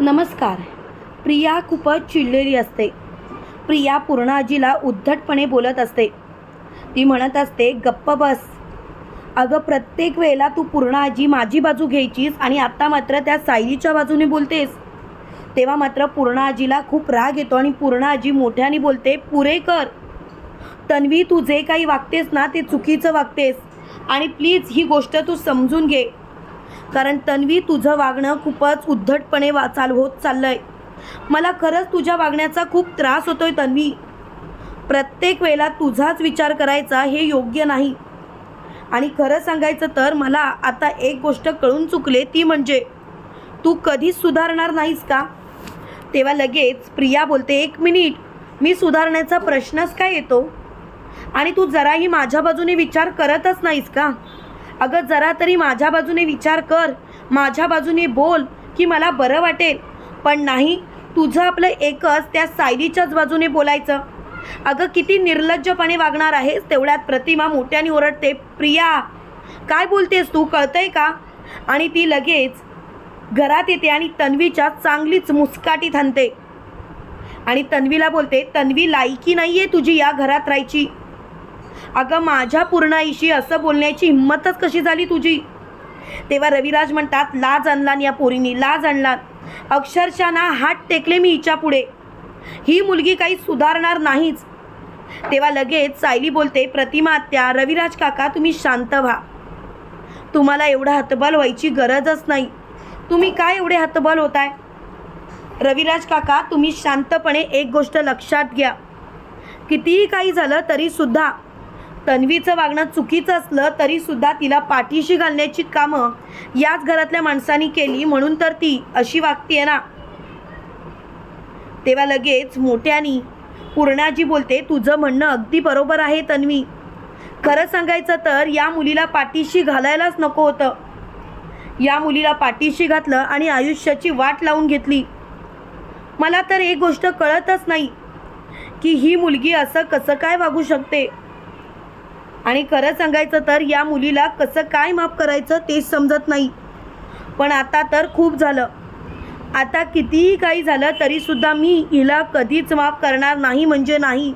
नमस्कार. प्रिया खूपच चिडलेली असते. प्रिया पूर्ण आजीला उद्धटपणे बोलत असते. ती म्हणत असते गप्प बस. अगं प्रत्येक वेळेला तू पूर्ण आजी माझी बाजू घ्यायचीस आणि आत्ता मात्र त्या सायलीच्या बाजूने बोलतेस. तेव्हा मात्र पूर्ण आजीला खूप राग येतो आणि पूर्ण आजी मोठ्याने बोलते पुरे कर. तन्वी तू जे काही वागतेस ना ते चुकीचं वागतेस. आणि प्लीज ही गोष्ट तू समजून घे. कारण तन्वी तुझं वागणं खूपच उद्धटपणे वा चाल होत चाललंय. मला खरंच तुझ्या वागण्याचा खूप त्रास होतोय तन्वी. प्रत्येक वेळेला तुझाच विचार करायचा हे योग्य नाही. आणि खरं सांगायचं तर मला आता एक गोष्ट कळून चुकले ती म्हणजे तू कधीच सुधारणार नाहीस का? तेव्हा लगेच प्रिया बोलते एक मिनिट मी सुधारण्याचा प्रश्नच काय येतो? आणि तू जराही माझ्या बाजूने विचार करतच नाहीस का? अगं जरा तरी माझ्या बाजूने विचार कर. माझ्या बाजूने बोल की मला बरं वाटेल. पण नाही तुझं आपलं एकच त्या सायलीच्याच बाजूने बोलायचं. अगं किती निर्लज्जपणे वागणार आहेस तेवढ्यात प्रतिमा मोठ्याने ओरडते प्रिया काय बोलतेस तू कळतंय का? आणि ती लगेच घरात येते आणि तन्वीच्या चांगलीच मुस्काटी थांबते. आणि तन्वीला बोलते तन्वी लायकी नाही आहे तुझी या घरात राहायची. अगं माझ्या पूर्णाईशी असं बोलण्याची हिंमतच कशी झाली तुझी? तेव्हा रविराज म्हणतात लाज आणलान या पोरीनी लाज आणलात अक्षरशः ना हात टेकले मी हिच्या पुढे. ही मुलगी काही सुधारणार नाहीच. तेव्हा लगेच सायली बोलते प्रतिमा आत्या रविराज काका तुम्ही शांत व्हा. तुम्हाला एवढं हतबल व्हायची गरजच नाही. तुम्ही काय एवढे हतबल होताय? रविराज काका तुम्ही शांतपणे एक गोष्ट लक्षात घ्या. कितीही काही झालं तरीसुद्धा तन्वीचं वागणं चुकीचं असलं तरीसुद्धा तिला पाठीशी घालण्याची कामं याच घरातल्या माणसांनी केली म्हणून तर ती अशी वागतीये ना. तेव्हा लगेच मोठ्यानी पूर्णाजी बोलते तुझं म्हणणं अगदी बरोबर आहे तन्वी. खरं सांगायचं तर या मुलीला पाठीशी घालायलाच नको होतं. या मुलीला पाठीशी घातलं आणि आयुष्याची वाट लावून घेतली. मला तर एक गोष्ट कळतच नाही की ही मुलगी असं कसं काय वागू शकते? आणि खरं सांगायचं तर या मुलीला कसं काय माफ करायचं तेच समजत नाही. पण आता तर खूप झालं. आता कितीही काही झालं तरीसुद्धा मी हिला कधीच माफ करणार नाही म्हणजे नाही.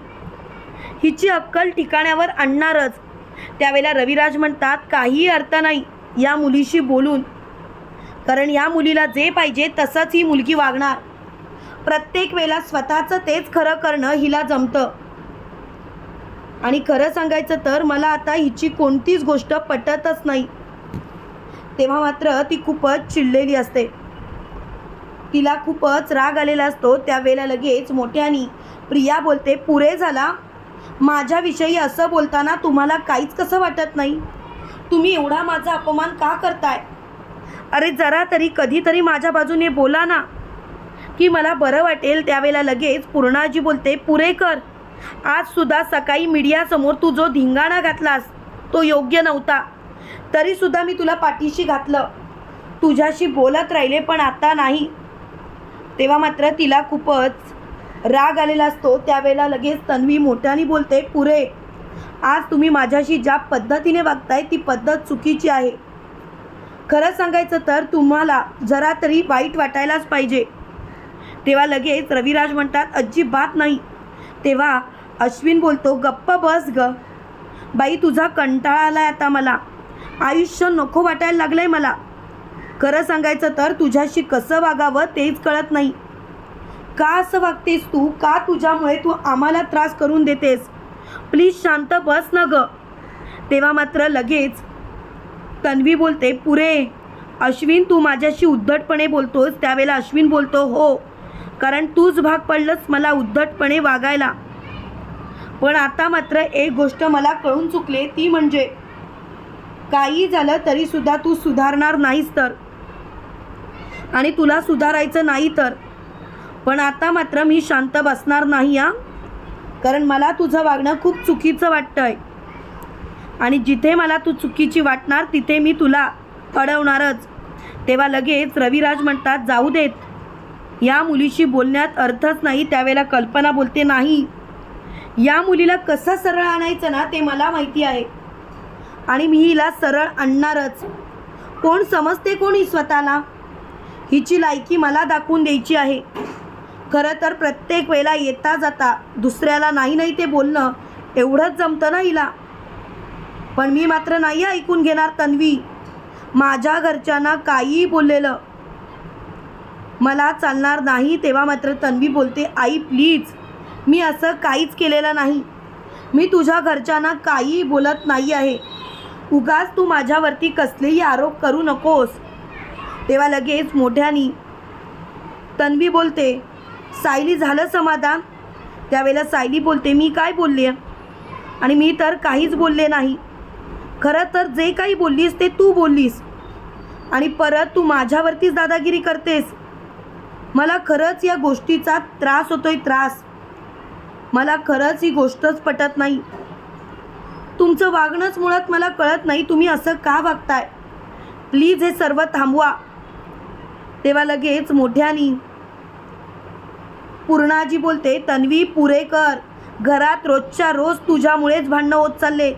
हिची अक्कल ठिकाण्यावर आणणारच. त्यावेळेला रविराज म्हणतात काही अर्थ नाही या मुलीशी बोलून. कारण या मुलीला जे पाहिजे तसंच ही मुलगी वागणार. प्रत्येक वेळेला स्वतःचं तेच खरं करणं हिला जमतं. आणि खरं सांगायचं तर मला आता हिची कोणतीच गोष्ट पटतच नाही. तेव्हा मात्र ती खूपच चिडलेली असते. तिला खूपच राग आलेला असतो. त्यावेळेला लगेच मोठ्यानी प्रिया बोलते पुरे झाला. माझ्याविषयी असं बोलताना तुम्हाला काहीच कसं वाटत नाही? तुम्ही एवढा माझा अपमान का करताय? अरे जरा तरी कधीतरी माझ्या बाजूने बोला ना. की मला बरं वाटेल. त्यावेळेला लगेच पूर्णाजी बोलते पुरे कर. आज सुद्धा सकाळी मीडियासमोर तू जो धिंगाणा घातलास तो योग्य नव्हता. तरीसुद्धा मी तुला पाठीशी घातलं. तुझ्याशी बोलत राहिले पण आता नाही. तेव्हा मात्र तिला खूपच राग आलेला असतो. त्यावेळेला लगेच तन्वी मोठ्याने बोलते पुरे आज तुम्ही माझ्याशी ज्या पद्धतीने वागताय ती पद्धत चुकीची आहे. खरं सांगायचं तर तुम्हाला जरा तरी वाईट वाटायलाच पाहिजे. तेव्हा लगेच रविराज म्हणतात अजिबात नाही. तेव्हा अश्विन बोलतो गप्प बस ग. बाई तुझा कंटाळा आलाय आता मला. आयुष्य नको वाटायला लागलंय मला. खरं सांगायचं तर तुझ्याशी कसं वागावं तेच कळत नाही. का असं वागतेस तू? का तुझ्यामुळे तू आम्हाला त्रास करून देतेस? प्लीज शांत बस ना ग. तेव्हा मात्र लगेच तन्वी बोलते पुरे अश्विन तू माझ्याशी उद्धटपणे बोलतोस. त्यावेळेला अश्विन बोलतो हो कारण तूच भाग पडलंस मला उद्धटपणे वागायला. पण आता मात्र एक गोष्ट मला कळून चुकले ती म्हणजे काही झालं तरीसुद्धा तू सुधारणार नाहीस तर. आणि तुला सुधारायचं नाही तर. पण आता मात्र मी शांत बसणार नाही हा. कारण मला तुझं वागणं खूप चुकीचं वाटतंय. आणि जिथे मला तू चुकीची वाटणार तिथे मी तुला अडवणारच. तेव्हा लगेच रविराज म्हणतात जाऊ देत. या मुलीशी बोलण्यात अर्थच नाही त्यावेळेला कल्पना बोलते नाही. या मुलीला कसं सरळ आणायचं ना ते मला माहिती आहे. आणि मी हिला सरळ आणणारच. कोण समजते कोणी स्वतःला? हिची लायकी मला दाखवून द्यायची आहे. खरं तर प्रत्येक वेळेला येता जाता दुसऱ्याला नाही नाही ते बोलणं एवढंच जमतं ना हिला. पण मी मात्र नाही ऐकून घेणार तन्वी. माझ्या घरच्यांना काहीही बोललेलं. मला चालणार नाही तेव्हा मात्र तन्वी बोलते आई प्लीज. मी असं काहीच केलेलं नाही. मी तुझ्या घरच्यांना काहीही बोलत नाही आहे. उगाच तू माझ्यावरती कसलेही आरोप करू नकोस. तेव्हा लगेच मोठ्यानी तन्वी बोलते सायली झालं समाधान? त्यावेळेला सायली बोलते मी काय बोलले? आणि मी तर काहीच बोलले नाही. खरं तर जे काही बोललीस ते तू बोललीस. आणि परत तू माझ्यावरतीच दादागिरी करतेस. मला खरंच या गोष्टीचा त्रास होतोय त्रास. मला खरंच ही गोष्टच पटत नाही. तुमचं वागणंच मुळात मला कळत नाही तुम्ही असं का वागताय? प्लीज हे सर्व थांबवा. तेव्हा लगेच मोठ्यानी पूर्णाजी बोलते तन्वी पुरे कर. घरात रोजच्या रोज तुझ्यामुळेच भांडणं होत चालले.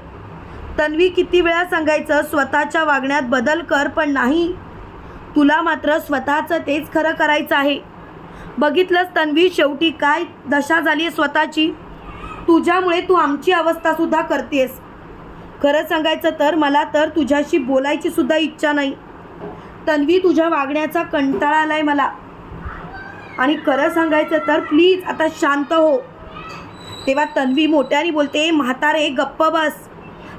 तन्वी किती वेळा सांगायचं स्वतःच्या वागण्यात बदल कर पण नाही. तुला मात्र स्वतःचं तेच खरं करायचं आहे. बघितलंस तन्वी शेवटी काय दशा झाली आहे स्वतःची? तुझ्यामुळे तू आमची अवस्थासुद्धा करतेस. खरं सांगायचं तर मला तर तुझ्याशी बोलायची सुद्धा इच्छा नाही. तन्वी तुझ्या वागण्याचा कंटाळा आला आहे मला. आणि खरं सांगायचं तर प्लीज आता शांत हो. तेव्हा तन्वी मोठ्याने बोलते म्हातारे गप्प बस.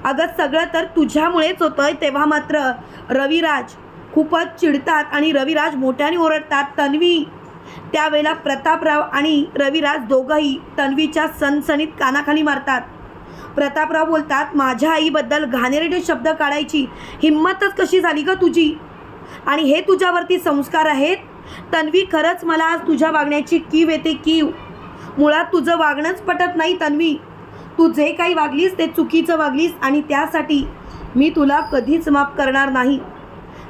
अगं सगळं तर तुझ्यामुळेच होतं तेव्हा मात्र. रविराज खूपच चिडतात आणि रविराज मोठ्याने ओरडतात तन्वी त्यावेळेला प्रतापराव आणि रविराज दोघंही तन्वीच्या सनसनीत कानाखाली मारतात. प्रतापराव बोलतात माझ्या आईबद्दल घाणेरडे शब्द काढायची हिंमतच कशी झाली ग तुझी? आणि हे तुझ्यावरती संस्कार आहेत? तन्वी खरंच मला आज तुझ्या वागण्याची कीव येते कीव. मुळात तुझं वागणंच पटत नाही तन्वी. तू जे काही वागलीस ते चुकीचं वागलीस आणि त्यासाठी मी तुला कधीच माफ करणार नाही.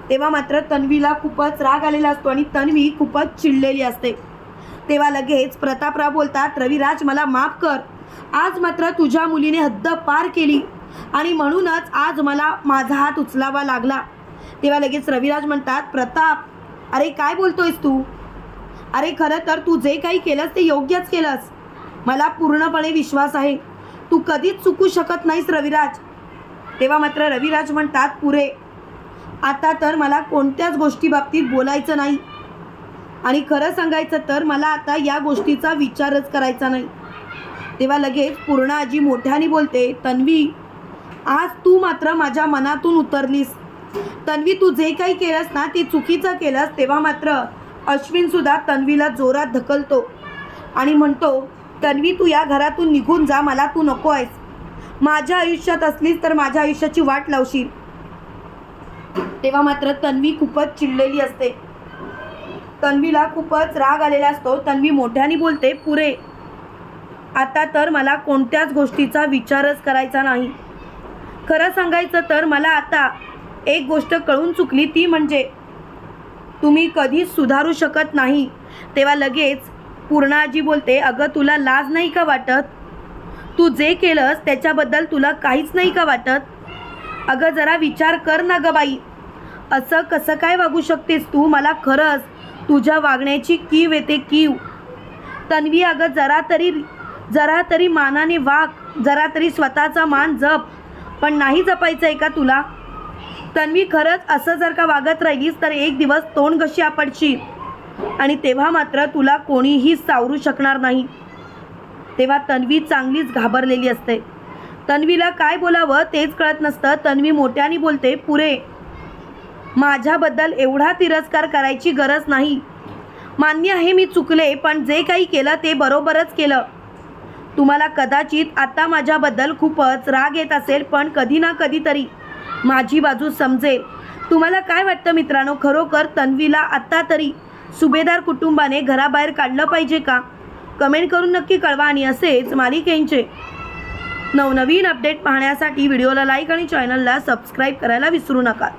तेव्हा मात्र तन्वीला खूपच राग आलेला असतो आणि तन्वी खूपच चिडलेली असते. तेव्हा लगेच प्रतापराव बोलतात रविराज मला माफ कर. आज मात्र तुझ्या मुलीने हद्द पार केली आणि म्हणूनच आज मला माझा हात उचलावा लागला. तेव्हा लगेच रविराज म्हणतात प्रताप अरे काय बोलतोयस तू? अरे खरं तर तू जे काही केलंस ते योग्यच केलंस. मला पूर्णपणे विश्वास आहे. तू कधीच चुकू शकत नाहीस रविराज. तेव्हा मात्र रविराज म्हणतात पुरे आता तर मला कोणत्याच गोष्टी बाबतीत बोलायचं नाही. आणि खरं सांगायचं तर मला आता या गोष्टीचा विचारच करायचा नाही. तेव्हा लगेच पूर्ण आजी मोठ्याने बोलते तन्वी आज तू मात्र माझ्या मनातून उतरलीस. तन्वी तू जे काही केलंस ना ते चुकीचं केलंस तेव्हा मात्र अश्विनसुद्धा तन्वीला जोरात ढकलतो. आणि म्हणतो तन्वी तू या घरातून निघून जा मला तू नको आहेस. माझ्या आयुष्यात असलीस तर माझ्या आयुष्याची वाट लावशील. तेव्हा मात्र तन्वी खूपच चिडलेली असते. तन्वीला खूपच राग आलेला असतो. तन्वी मोठ्याने बोलते पुरे आता तर मला कोणत्याच गोष्टीचा विचारच करायचा नाही. खरं सांगायचं तर मला आता एक गोष्ट कळून चुकली ती म्हणजे तुम्ही कधीच सुधारू शकत नाही. तेव्हा लगेच पूर्णाजी बोलते अगं तुला लाज नाही का वाटत? तू जे केलंस त्याच्याबद्दल तुला काहीच नाही का वाटत? अगं जरा विचार कर ना गं बाई. असं कसं काय वागू शकतेस तू? मला खरंच तुझ्या वागण्याची कीव येते कीव. तन्वी अगं जरा तरी जरा तरी मानाने वाग. जरा तरी स्वतःचा मान जप. पण नाही जपायचं आहे का तुला? तन्वी खरंच असं जर का वागत राहिलीस तर एक दिवस तोंड कशी आपडशी आणि तेव्हा मात्र तुला कोणीही सावरू शकणार नाही. तेव्हा तन्वी चांगलीच घाबरलेली असते. तन्वीला काय बोलावं तेच कळत नसतं. तन्वी मोठ्याने बोलते पुरे माझ्याबद्दल एवढा तिरस्कार करायची गरज नाही. मान्य आहे मी चुकले पण जे काही केलं ते बरोबरच केलं. तुम्हाला कदाचित आता माझ्याबद्दल खूपच राग येत असेल पण कधी ना कधीतरी. माझी बाजू समजेल तुम्हाला काय वाटतं मित्रांनो? खरोखर तन्वीला आत्ता तरी सुभेदार कुटुंबाने घराबाहेर काढलं पाहिजे का? कमेंट करून नक्की कळवा आणि असेच मालिकेंचे नवनवीन अपडेट पाहण्यासाठी व्हिडिओला लाईक आणि चॅनलला सबस्क्राईब करायला विसरू नका.